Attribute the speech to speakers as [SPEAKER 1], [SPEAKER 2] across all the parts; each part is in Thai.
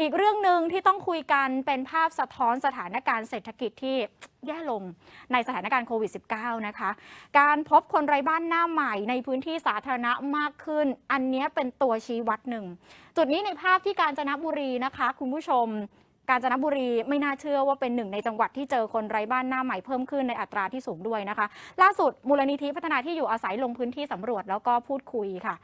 [SPEAKER 1] อีกเรื่องหนึ่งที่ต้องคุยกันเป็นภาพสะท้อนสถานการณ์เศรษฐกิจที่แย่ลงในสถานการณ์โควิด -19 นะคะ การพบคนไร้บ้านหน้าใหม่ในพื้นที่สาธารณะมากขึ้น อันนี้เป็นตัวชี้วัดหนึ่ง จุดนี้ในภาพที่กาญจนบุรีนะคะ คุณผู้ชมกาญจนบุรีไม่น่าเชื่อว่าเป็นหนึ่งในจังหวัดที่เจอคนไร้บ้านหน้าใหม่เพิ่มขึ้นในอัตราที่สูงด้วยนะคะ ล่าสุดมูลนิธิพัฒนาที่อยู่อาศัยลงพื้นที่สำรวจแล้วก็พูดคุยค่ะ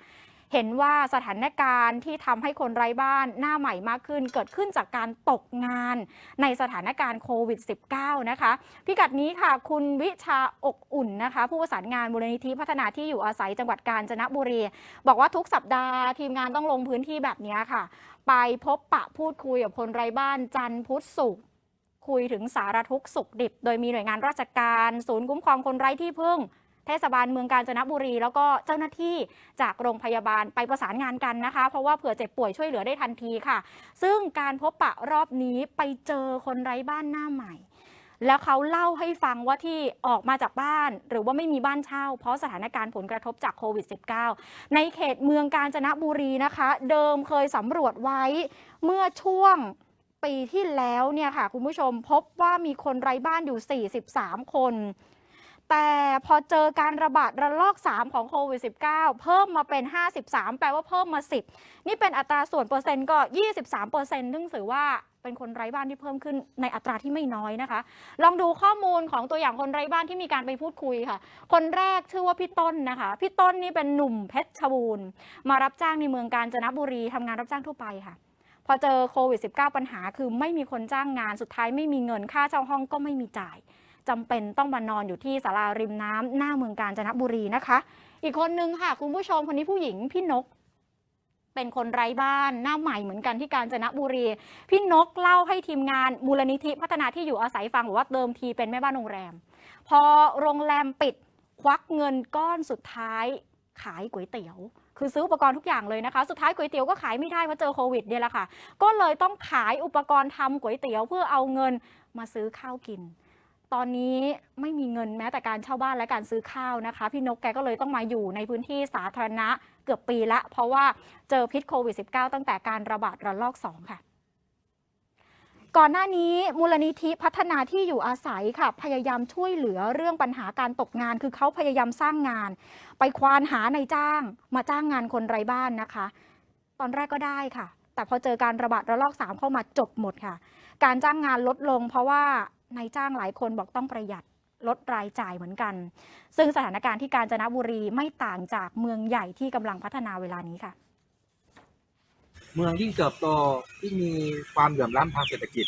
[SPEAKER 1] เห็นว่าสถานการณ์ที่ทำให้คนไร้บ้านหน้าใหม่มากขึ้น เกิดขึ้นจากการตกงานในสถานการณ์โควิด -19 นะคะพิกัดนี้ค่ะ คุณวิชาอกอุ่นนะคะ ผู้ประสานงานมูลนิธิพัฒนาที่อยู่อาศัยจังหวัดกาญจนบุรี บอกว่าทุกสัปดาห์ทีมงานต้องลงพื้นที่แบบนี้ค่ะ ไปพบปะพูดคุยกับคนไร้บ้านจันทร์พุธศุกร์คุยถึงสารทุกข์สุขดิบ โดยมีหน่วยงานราชการ ศูนย์คุ้มครองคนไร้ที่พึ่ง เทศบาลเมืองกาญจนบุรี แล้วก็เจ้าหน้าที่จากโรงพยาบาลไปประสานงานกันนะคะ เพราะว่าเผื่อเจ็บป่วยช่วยเหลือได้ทันทีค่ะ ซึ่งการพบปะรอบนี้ไปเจอคนไร้บ้านหน้าใหม่ แล้วเขาเล่าให้ฟังว่าที่ออกมาจากบ้าน หรือว่าไม่มีบ้านเช่า เพราะสถานการณ์ผลกระทบจากโควิด -19 ในเขตเมืองกาญจนบุรีนะคะ เดิมเคยสำรวจไว้เมื่อช่วงปีที่แล้วเนี่ยค่ะคุณผู้ชมพบว่ามีคนไร้บ้านอยู่ 43 คน แต่พอเจอการระบาดระลอก 3 ของโควิด -19 เพิ่มมาเป็น 53 แปลว่าเพิ่มมา 10 นี่เป็นอัตราส่วนเปอร์เซ็นต์ก็ 23เปอร์เซ็นต์ซึ่งถือว่าเป็นคนไร้บ้านที่เพิ่มขึ้นในอัตราที่ไม่น้อยนะคะ ลองดูข้อมูลของตัวอย่างคนไร้บ้านที่มีการไปพูดคุยค่ะ คนแรกชื่อว่าพี่ต้นนะคะ พี่ต้นนี่เป็นหนุ่มเพชรบูรณ์มารับจ้างในเมืองกาญจนบุรีทำงานรับจ้างทั่วไปค่ะ พอเจอโควิด -19 ปัญหาคือไม่มีคนจ้างงานสุดท้ายไม่มีเงินค่าเช่าห้องก็ไม่มีจ่าย จำเป็นต้องมานอนอยู่ที่ศาลาริมน้ำหน้าเมืองกาญจนบุรีนะคะ อีกคนนึงค่ะ คุณผู้ชมคนนี้ผู้หญิงพี่นกเป็นคนไร้บ้านหน้าใหม่เหมือนกันที่กาญจนบุรี พี่นกเล่าให้ทีมงานมูลนิธิพัฒนาที่อยู่อาศัยฟังบอกว่าเดิมทีเป็นแม่บ้านโรงแรม พอโรงแรมปิดควักเงินก้อนสุดท้ายขายก๋วยเตี๋ยว คือซื้ออุปกรณ์ทุกอย่างเลยนะคะ สุดท้ายก๋วยเตี๋ยวก็ขายไม่ได้เพราะเจอโควิดเนี่ยแหละค่ะ ก็เลยต้องขายอุปกรณ์ทำก๋วยเตี๋ยวเพื่อเอาเงินมาซื้อข้าวกิน ตอนนี้ไม่มีเงินแม้แต่การเช่าบ้านและการซื้อข้าวนะคะ พี่นกแกก็เลยต้องมาอยู่ในพื้นที่สาธารณะเกือบปีละ เพราะว่าเจอพิษโควิด -19 ตั้งแต่การระบาดระลอก 2 ค่ะก่อนหน้านี้มูลนิธิพัฒนาที่อยู่อาศัยค่ะ พยายามช่วยเหลือเรื่องปัญหาการตกงาน คือเขาพยายามสร้างงาน ไปควานหาในจ้าง มาจ้างงานคนไร้บ้านนะคะ ตอนแรกก็ได้ค่ะ แต่พอเจอการระบาดระลอก 3 เข้ามาจบหมดค่ะ การจ้างงานลดลงเพราะว่า นายจ้างหลายคนบอกต้องประหยัดลดรายจ่ายเหมือนกัน ซึ่งสถานการณ์ที่กาญจนบุรีไม่ต่างจากเมืองใหญ่ที่กำลังพัฒนาเวลานี้ค่ะ
[SPEAKER 2] เมืองยิ่งเติบโตที่มีความเหลื่อมล้ำทางเศรษฐกิจ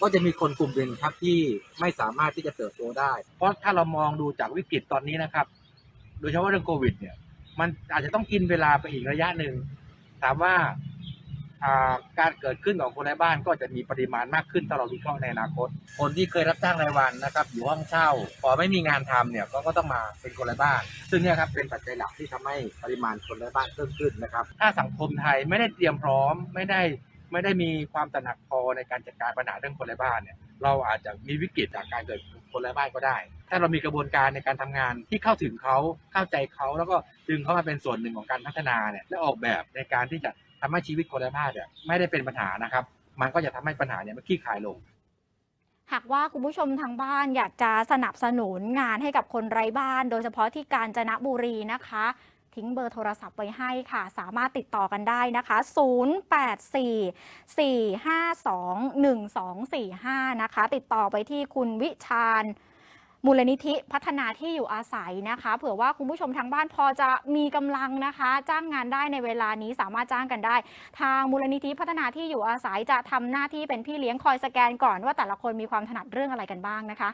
[SPEAKER 2] ก็จะมีคนกลุ่มหนึ่งครับที่ไม่สามารถที่จะเติบโตได้ เพราะถ้าเรามองดูจากวิกฤตตอนนี้นะครับ โดยเฉพาะเรื่องโควิดเนี่ย มันอาจจะต้องกินเวลาไปอีกระยะหนึ่งถามว่า การเกิดขึ้นของคนในบ้านก็จะมีปริมาณมากขึ้นถ้าเราวิเคราะห์ในอนาคต คนที่เคยรับจ้างรายวันนะครับอยู่ห้องเช่า พอไม่มีงานทำเนี่ยก็ก็ต้องมาเป็นคนไร้บ้าน ซึ่งเนี่ยครับเป็นปัจจัยหลักที่ทำให้ปริมาณคนไร้บ้านเพิ่มขึ้นนะครับ ถ้าสังคมไทยไม่ได้เตรียมพร้อมไม่ได้ไม่ได้มีความตระหนักพอในการจัดการปัญหาเรื่องคนไร้บ้านเนี่ยเราอาจจะมีวิกฤตจากการเกิดคนไร้บ้านก็ได้ ถ้าเรามีกระบวนการในการทำงานที่เข้าถึงเขาเข้าใจเขาแล้วก็ดึงเขามาเป็นส่วนหนึ่งของการพัฒนาเนี่ยและออกแบบในการที่จะ ทำให้ชีวิตคนไร้บ้านเนี่ยไม่ได้เป็นปัญหานะครับ มันก็จะทำให้ปัญหาเนี่ยมันคลี่คลายลง
[SPEAKER 1] หากว่าคุณผู้ชมทางบ้านอยากจะสนับสนุนงานให้กับคนไร้บ้าน โดยเฉพาะที่กาญจนบุรีนะคะ ทิ้งเบอร์โทรศัพท์ไว้ให้ค่ะ สามารถติดต่อกันได้นะคะ 0844521245 นะคะ ติดต่อไปที่คุณวิชาญ มูลนิธิพัฒนาที่อยู่อาศัยนะคะ เผื่อว่าคุณผู้ชมทางบ้านพอจะมีกำลังนะคะ จ้างงานได้ในเวลานี้สามารถจ้างกันได้ ทางมูลนิธิพัฒนาที่อยู่อาศัยจะทำหน้าที่เป็นพี่เลี้ยงคอยสแกนก่อนว่าแต่ละคนมีความถนัดเรื่องอะไรกันบ้างนะคะ